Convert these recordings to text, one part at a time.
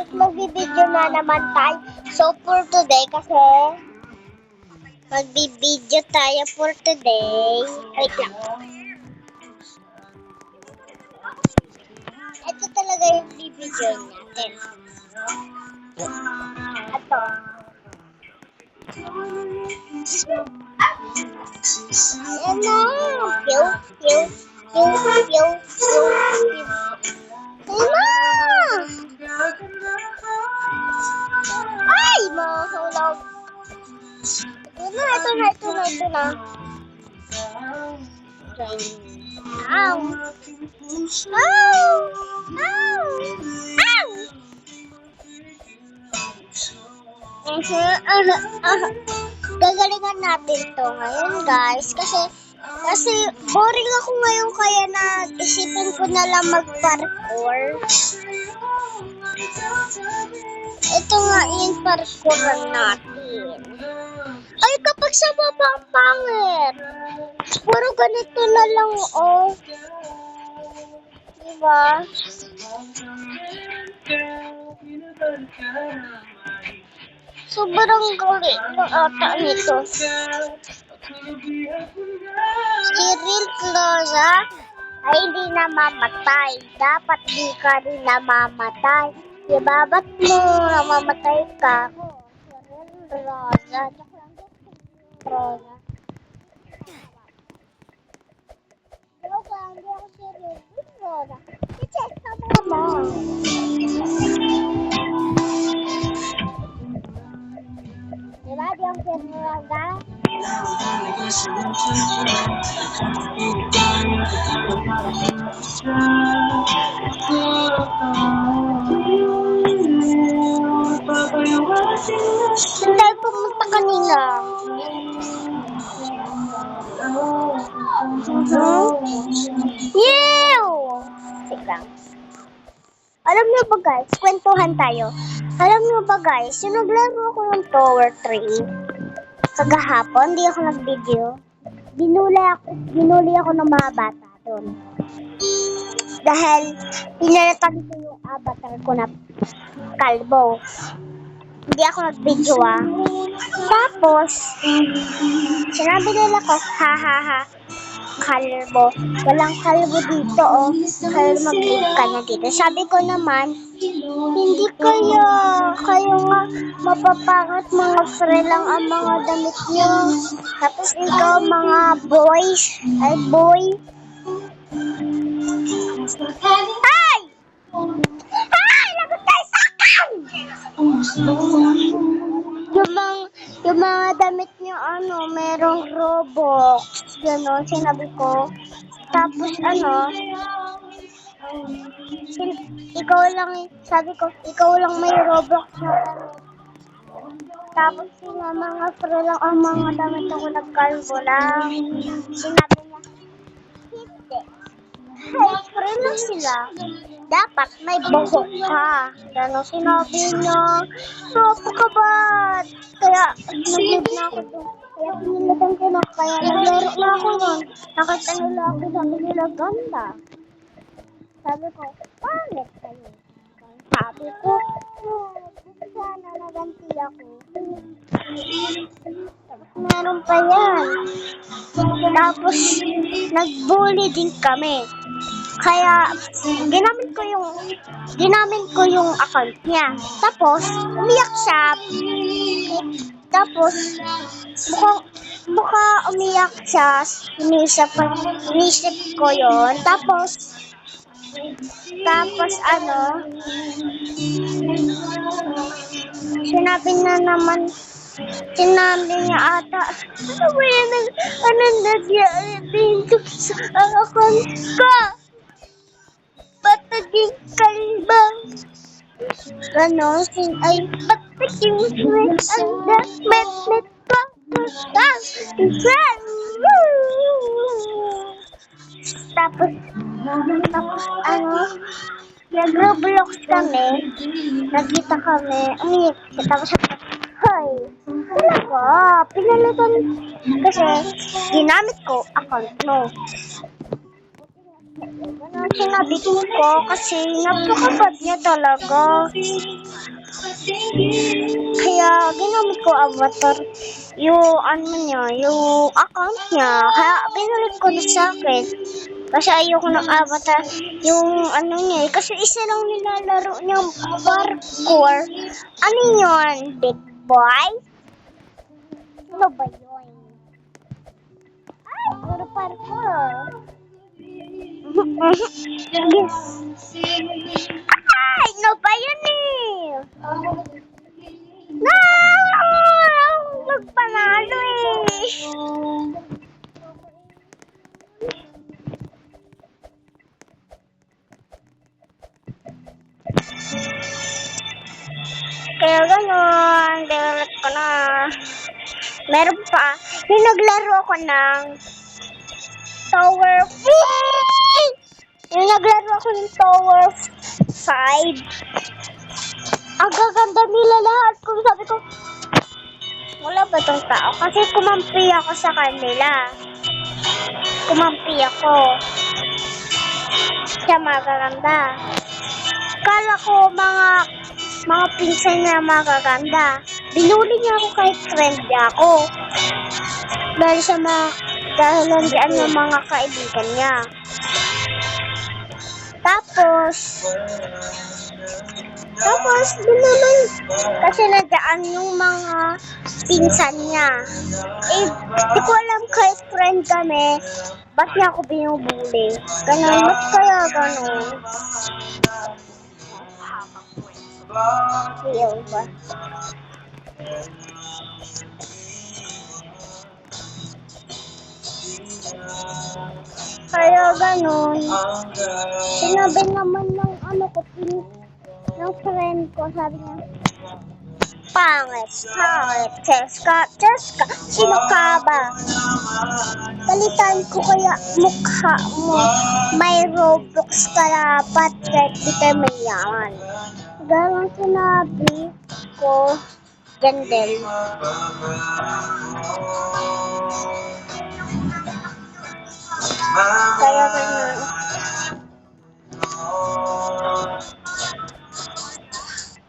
guys, magbibideo na naman tayo. So for today kasi magbibideo tayo for today. Wait lang. Ito talaga yung bibideo natin. Ito. Na. Pew, pew, pew, pew, pew, pew. Na. Ay, mahulog. Ito na, ito na, ito na, ito na. Ow! Ow! Ow! Ow! Gagalingan natin to ngayon, guys. Kasi, kasi boring ako ngayon kaya na isipin ko na lang mag-parkour. Ito nga yung parkour natin. Ay, kapag sa baba ang pangit. Puro ganito na lang, oh. Diba? Sobrang galit ng ata nito. Cyril Cloza ay hindi namamatay. Dapat di ka rin namamatay. Diba? Ba't mo namamatay ka? Rosa. Rosa. Lang, hindi ako Cyril Rosa. Check ka mo. Diba? Di ako Cyril Rosa. Saan tayo pumunta kanina? Yew! Wait lang. Alam niyo ba guys, kwentuhan tayo. Alam niyo ba guys, yung naglaro ako ng Tower 3, kagahapon, hindi ako nag-video. Binuli ako, binuli ako ng mga bata doon. Dahil pinalatan ko yung avatar ko na kalbo. Hindi ako nag-video ah. Tapos, sinabi nila ko, ha ha ha, kalbo. Walang kalbo dito oh. Kaya mag-leave ka na dito. Sabi ko naman, hindi kayo, kayo nga mapapangat mga fre lang ang mga damit niyo. Tapos ikaw mga boys, ay boy. Gano'n, sinabi ko. Tapos, ano, sin- ikaw lang, sabi ko, ikaw lang may Robux na damit. Tapos, sila mga fre lang ang mga damit ako nagkalbo lang. Sinabi niya, hindi. Ay, fre lang sila. Dapat may buhok ka. Gano'n sinabi niya. Napakabad. Kaya, nag na ako doon. Kaya pinilitan ko na. Kaya naglaro na ako nun. Nakita nila ako. Sabi nila, ganda. Sabi ko, pangit kayo. Sabi ko, "Oh, sana naganti ako. Meron pa yan. Tapos, nag-bully din kami. Kaya, ginamit ko yung, ginamit ko yung account niya. Tapos, umiyak siya. Tapos, mukha, mukha umiyak siya. Inisip, inisip ko yon Tapos, tapos ano, sinabi na naman, sinabi niya ata, ano ba yan, anong nagyari dito sa account ko? Ba't naging kalba? Ganon, sin ay, ba't ang met-met ko? Ah, Tapos, tapos ano, nag-roblox kami, nagkita kami, umiyak, tapos sabi ko, Hoy, talaga, pinalitan, kasi ginamit ko account mo. Ganun sinabi ko kasi napakabad niya talaga. Kaya ginamit ko avatar yung ano niya, yung account niya. Kaya binalik ko na sa akin. Kasi ayoko ng avatar yung ano niya. eh. Kasi isa lang nilalaro niyang parkour. Ano yun, big boy? Ano ba yun? Ay, puro parkour. Ay, ano ba yun eh? No! Magpanalo eh. Kaya gano'n, develop ko na. Meron pa, yung naglaro ako ng Tower 5. Yung naglaro ako ng Tower 5. Ang gaganda nila lahat. Kung sabi ko, wala ba tong tao? Kasi kumampi ako sa kanila. Kumampi ako. Siya magaganda. Kala ko mga mga pinsan niya magaganda. Binuli niya ako kahit friend niya ako. Dahil sa mga dahil nandiyan yung mga kaibigan niya. Tapos, tapos, doon naman, kasi nandiyan yung mga pinsan niya. Eh, di ko alam kahit friend kami, ba't niya ako binubuli? Ganun, ba't kaya ganun? Ayaw ba? Kaya ganun. Sinabi naman ng ano ko, pin, ng friend ko, sabi niya, Pangit, pangit, Cheska, Cheska, sino ka ba? Palitan ko kaya mukha mo, may Roblox ka dapat, kahit di ka mayaman. Ganon sinabi ko, Gandel. Kaya ganun.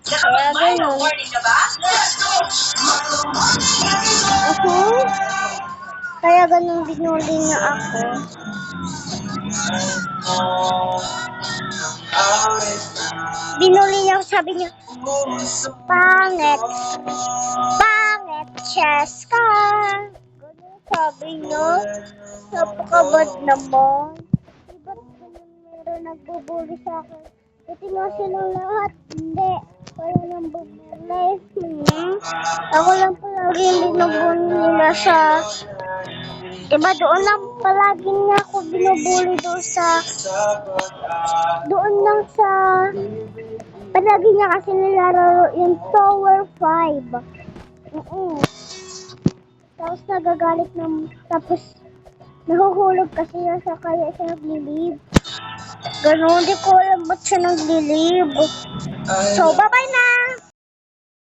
Kaya ganun. Mhm. Kaya ganun binuli niya ako. Binuli niya ako, sabi niya, pangit, pangit, Cheska. Sabi niya. Napakabad naman. Diba ganun meron nagbubuli sa akin? Ito nga silang lahat. Hindi. Wala nang bumuli. Hmm. Ako lang palagi yung binubuli nila sa... Diba doon lang palagi niya ako binubuli doon sa... Doon lang sa... Palagi niya kasi nilalaro yung Tower 5. Oo. Tapos nagagalit ng... Tapos nahuhulog kasi siya sa kaya siya naglilib. Ganun, di ko alam ba't siya naglilib. So, bye-bye na!